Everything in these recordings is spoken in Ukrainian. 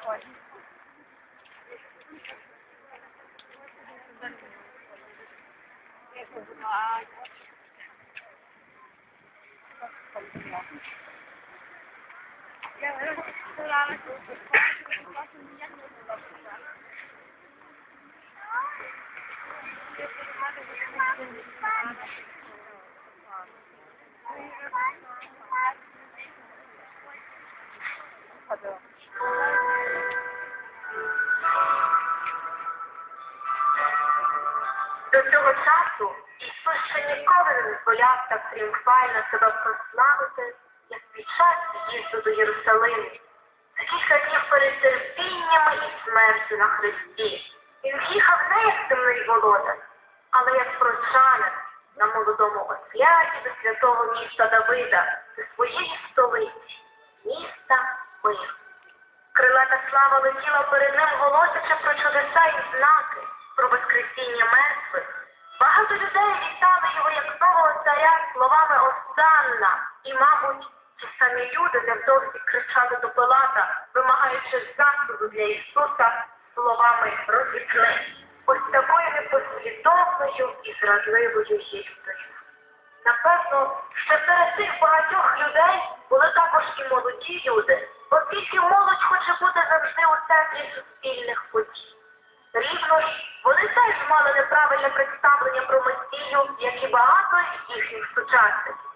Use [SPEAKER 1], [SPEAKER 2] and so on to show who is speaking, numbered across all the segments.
[SPEAKER 1] Hadi. До цього часу Ісус ще ніколи не дозволяв так тріумфально себе прославити, як під час їзду до Єрусалиму. За кілька днів перед терпіннями і смертю на Христі. Він їхав не як земний володар, але як прочанин на молодому осляді до святого міста Давида, до своєї столиці, міста Миру. Крилата слава летіла перед ним, голосячи про чудеса і знаки, про воскресіння мертвих. Багато людей вітали його як нового царя словами Осанна. І, мабуть, ті самі люди невдовзі кричали до Пилата, вимагаючи засуду для Ісуса словами розіпни. Ось такою непослідовною і зрадливою гідною. Напевно, що серед цих багатьох людей були також і молоді люди, оскільки молодь хоче бути завжди у центрі суспільних подій. Рівно ж, вони теж мали неправильне представлення про Месію, як і багато з їхніх сучасників.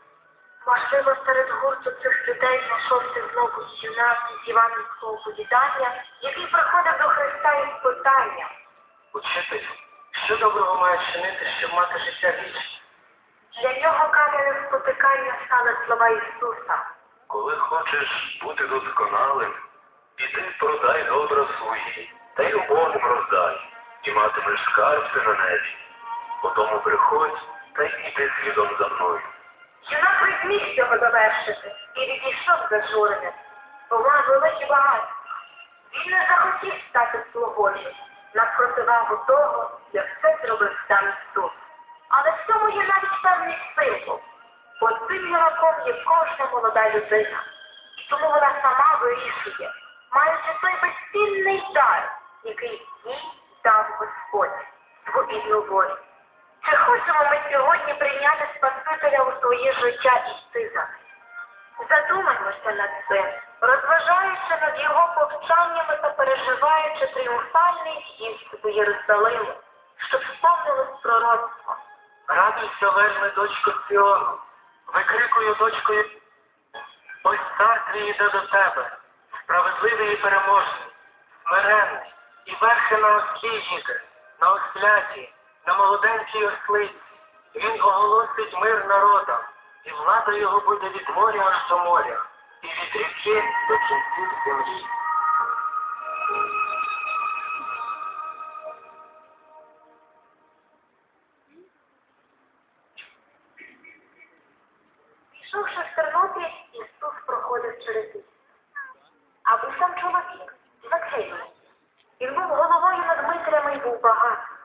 [SPEAKER 1] Можливо, серед гурту цих людей знайшовся знову юнак з іванівського повідання, який приходив до Христа із питанням.
[SPEAKER 2] Учителю, що доброго має чинити, щоб мати життя вічне?
[SPEAKER 1] Для нього кам'яним спотикання стали слова Ісуса.
[SPEAKER 2] Коли хочеш бути досконалим, іди продай добра свої, та й убогим роздай, і матимеш скарб на небі. Потому приходь та й іди слідом за мною.
[SPEAKER 1] Юнак не зміг цього довершити і відійшов зажурений, бо мав великі багатства. Він не захотів стати слугою на противагу того, як це зробив сам Ісус. Але в цьому є навіть певний символ. Бо цим юнаком є кожна молода людина. І тому вона сама вирішує, маючи той безцінний дар, який їй дав Господь, свобідну волю. Чи хочемо ми сьогодні прийняти Спасителя у своє життя і ним? Задумаймося над цим, розважаючи над його повчаннями та переживаючи тріумфальний в'їзд до Єрусалиму, щоб сповнилось пророцтво.
[SPEAKER 2] Радуйся, вельми, дочко Сіону, викрикую дочкою. Ось цар твій йде до тебе, справедливий і переможний, смиренний, і верхи на ослі на осляті, на молоденькій ослиці. Він оголосить мир народам, і влада його буде від моря аж до моря, і від ріки до кінців землі.
[SPEAKER 1] Пішовши в Тернопіль, Ісус проходив через ліс. А був там чоловік, Закхей. Він був головою над митарями і був багатий.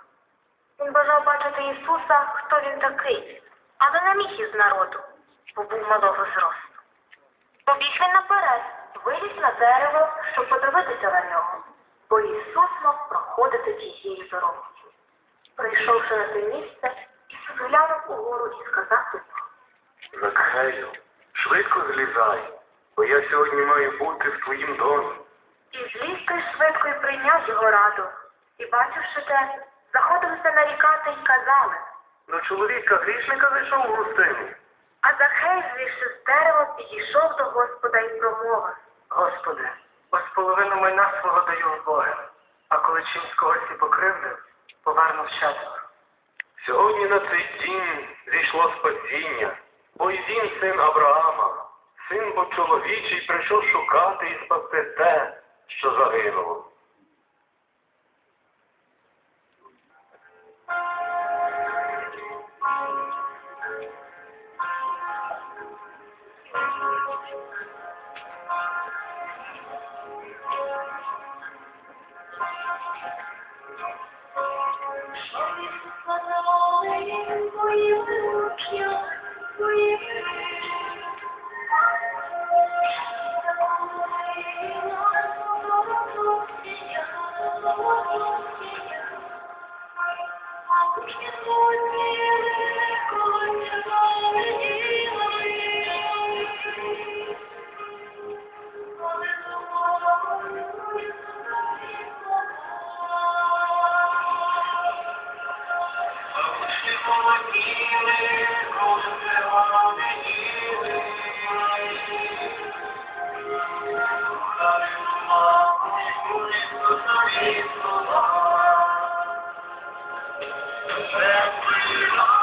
[SPEAKER 1] Він бажав бачити Ісуса, хто він такий, але не міг із народу, бо був малого зросту. Побіг він наперед, виліз на дерево, щоб подивитися на нього, бо Ісус мав проходити тією дорогою. Прийшовши на те місце, Ісус глянув угору і сказав до нього.
[SPEAKER 2] Закхею, швидко злізай, бо я сьогодні маю бути в твоїм домі.
[SPEAKER 1] І зліз той швидко й прийняв його раду. І бачивши те, заходилися нарікати й казали.
[SPEAKER 2] До чоловіка грішника зайшов у гостину.
[SPEAKER 1] А Захей, злізши з дерева, підійшов до Господа і промовив.
[SPEAKER 2] Господи, ось половину майна свого даю в Бога, а коли чимсь когось і покривдив, поверну четверо. Сьогодні на цей дім зійшло спасіння, бо й він син Авраама, син бо чоловічий прийшов шукати і спасти те, що загинуло.
[SPEAKER 1] Thank you. Thank you.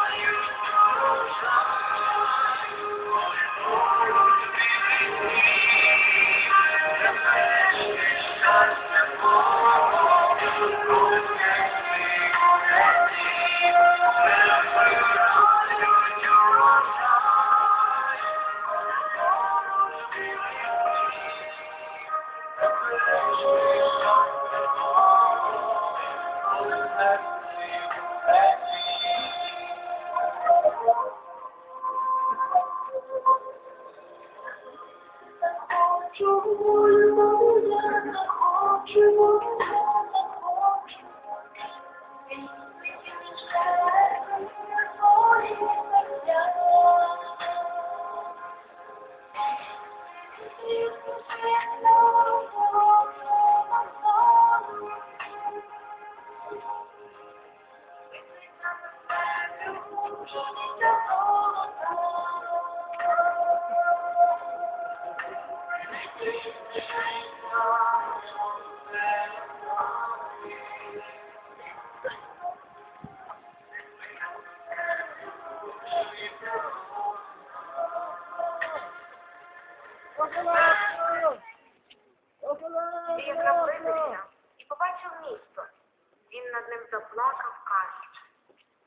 [SPEAKER 1] Він наблизився і побачив місто. Він над ним заплакав, кажучи.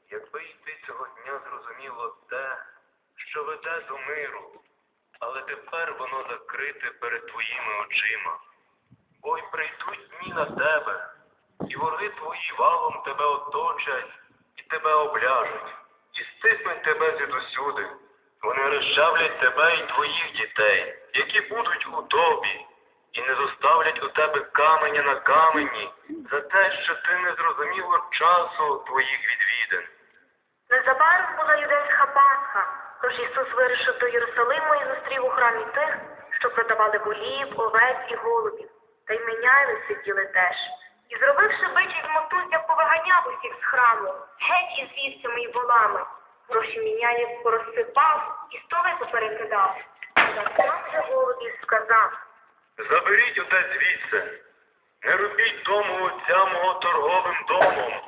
[SPEAKER 2] Якби й ти цього дня зрозуміло те, що веде до миру, але тепер воно закрите перед твоїми очима. Бо й прийдуть дні на тебе, і вороги твої валом тебе оточать і тебе обляжуть, і стиснуть тебе звідусюди. Вони розчавлять тебе і твоїх дітей, які будуть у тобі, і не зоставлять у тебе каменя на камені за те, що ти не зрозуміло часу твоїх відвідин.
[SPEAKER 1] Незабаром була юдейська Пасха, тож Ісус вирушив до Єрусалиму і зустрів у храмі тих, що продавали волів, овець і голубів, та й міняли сиділи теж. І зробивши бичі з мотузя, повиганяв усіх з храму, геть із вівцями і волами. Гроші міняє порозсипав і столи поперекидав. Сам же голубів сказав,
[SPEAKER 2] Заберіть оте звідси. Не робіть дому отця мого торговим домом.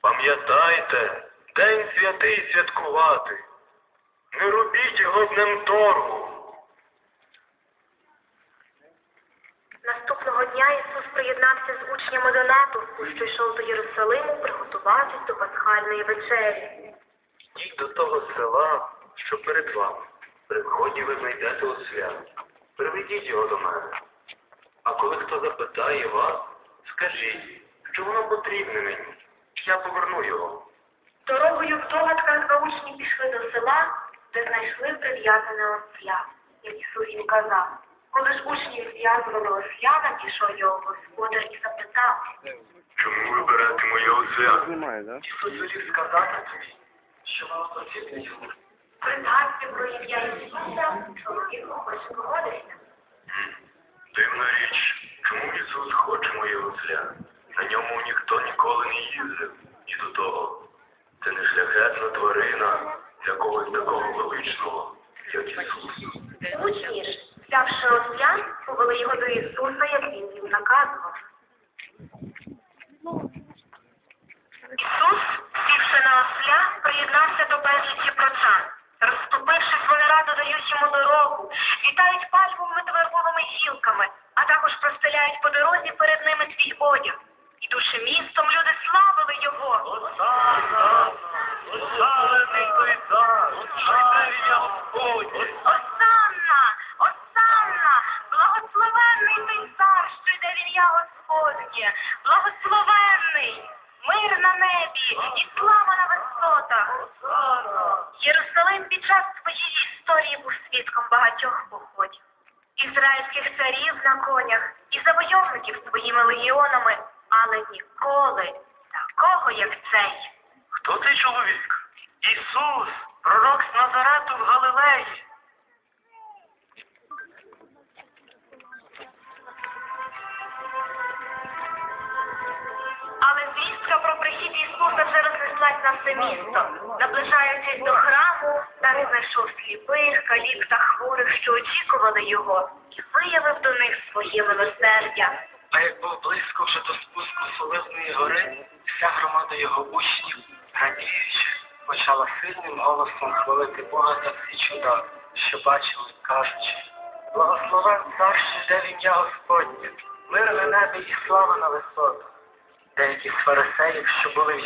[SPEAKER 2] Пам'ятайте, день святий святкувати. Не робіть його днем торгу.
[SPEAKER 1] Наступного дня Ісус приєднався з учнями до натовпу, що йшов до Єрусалиму приготуватись до пасхальної вечері.
[SPEAKER 2] Йдіть до того села, що перед вами. При вході ви знайдете освят. Приведіть його до мене. А коли хто запитає вас, скажіть, що воно потрібне мені. Я поверну його.
[SPEAKER 1] Дорогою в догадках два учні пішли до села, де знайшли прив'язане осля, як Ісус їм казав. Коли ж учні зв'язували осля, надійшов його господар і запитав,
[SPEAKER 2] Чому ви берете моє
[SPEAKER 3] да?
[SPEAKER 2] Ісус велів сказати тобі, що воно потрібне йому.
[SPEAKER 1] при про ім'я Ісуса, чоловік охоче погодився.
[SPEAKER 2] Дивна річ, чому Ісус хоче моє осля? На ньому ніхто ніколи не їздив. І до того,
[SPEAKER 1] по дорозі перед ними свій одяг. Ідучи містом, люди славили його.
[SPEAKER 2] Осанна! Осанний той цар! Ім'я Господнє!
[SPEAKER 1] Осанна! Осанна! Благословенний той цар, що йде в ім'я Господнє! Благословенний! Мир на небі і слава на висотах! Єрусалим під час своєї історії був свідком багатьох походів. Ізраїльських царів на конях і завойовників своїми легіонами, але ніколи такого, як цей.
[SPEAKER 2] Хто цей чоловік? Ісус, пророк з Назарету в Галилеї.
[SPEAKER 1] Але звістка про прихід Ісуса вже рознеслась на все місто. Наближаючись до храму, там знайшов сліпих, калік та хворих, що очікували його, і виявив до них своє милосердя.
[SPEAKER 2] А як був близько вже до спуску Соливної гори, вся громада його учнів, радіючи, почала сильним голосом хвалити Бога за всі чуда, що бачили, кажучи, благословен цар, що йде в ім'я Господнє, мир на небі і слава на висотах. Деякі з фарисеїв, що були в